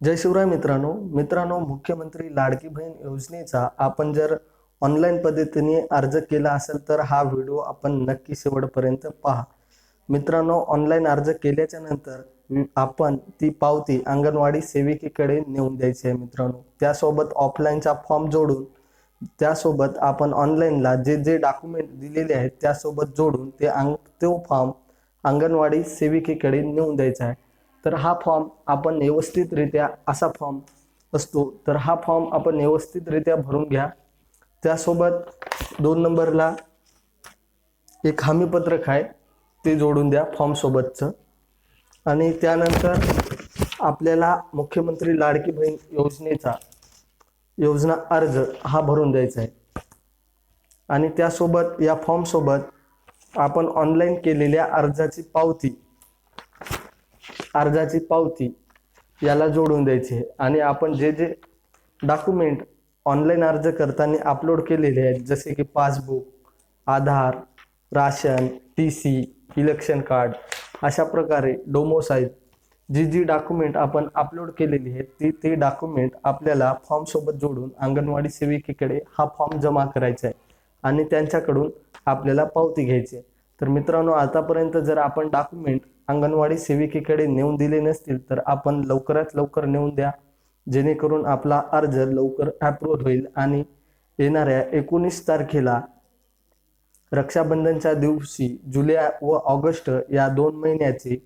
जय शिवराय मित्रांनो. मित्रांनो मुख्यमंत्री लाडकी बहीण योजनेचा आपण जर ऑनलाईन पद्धतीने अर्ज केला असेल तर हा व्हिडिओ आपण नक्की शेवटपर्यंत पहा. मित्रांनो ऑनलाईन अर्ज केल्याच्यानंतर आपण ती पावती अंगणवाडी सेविकेकडे नेऊन द्यायची आहे मित्रांनो. त्यासोबत ऑफलाईनचा फॉर्म जोडून त्यासोबत आपण ऑनलाईनला जे जे डॉक्युमेंट दिलेले आहेत त्यासोबत जोडून ते अंग तो फॉर्म अंगणवाडी सेविकेकडे नेऊन द्यायचा आहे. तर हा फॉर्म आपण व्यवस्थितरित्या असा फॉर्म असतो. तर हा फॉर्म आपण व्यवस्थितरित्या भरून घ्या. त्यासोबत दोन नंबरला एक हमीपत्रक आहे ते जोडून द्या फॉर्मसोबतचं आणि त्यानंतर आपल्याला मुख्यमंत्री लाडकी बहीण योजनेचा योजना अर्ज हा भरून द्यायचा आहे. आणि त्यासोबत या फॉर्मसोबत आपण ऑनलाईन केलेल्या अर्जाची पावती अर्जाची पावती याला जोडून द्यायची आणि आपण जे जे डॉक्युमेंट ऑनलाईन अर्ज करताना अपलोड केलेले आहेत जसे की passbook Aadhaar ration T C election card अशा प्रकारे डोमोसाईल जी जी डॉक्युमेंट आपण अपलोड केलेली आहेत ती ती डॉक्युमेंट आपल्याला फॉर्मसोबत जोडून अंगणवाडी सेविकेकडे हा फॉर्म जमा करायचा आहे. आणि त्यांच्याकडून आपल्याला पावती घ्यायची आहे. तर मित्रांनो आतापर्यंत जर आपण डॉक्युमेंट अंगणवाडी सेविकेकडे नेऊन दिले नसतील तर आपण लवकरात लवकर नेऊन द्या. जेणेकरून आपला अर्ज लवकर अप्रूव्ह होईल आणि येणाऱ्या एकोणीस तारखेला रक्षाबंधनच्या दिवशी जुलै व ऑगस्ट या दोन महिन्याचे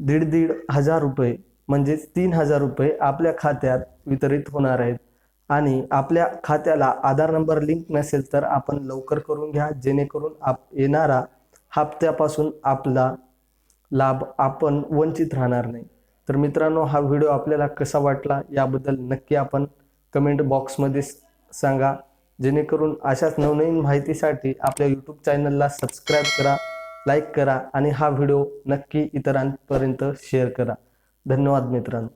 दीड दीड हजार रुपये म्हणजेच तीन हजार रुपये आपल्या खात्यात वितरित होणार आहेत. आणि आपल्या खात्याला आधार नंबर लिंक नसेल तर आपण लवकर करून घ्या. जेणेकरून आप येणारा हप्त्यापासून आपला लाभ आपण वंचित राहणार नाही. तर मित्रांनो हा व्हिडिओ आपल्याला कसा वाटला याबद्दल नक्की आपण कमेंट बॉक्समध्ये सांगा. जेणेकरून अशाच नवनवीन माहितीसाठी आपल्या यूट्यूब चॅनलला सबस्क्राईब करा लाईक करा आणि हा व्हिडिओ नक्की इतरांपर्यंत शेअर करा. धन्यवाद मित्रांनो.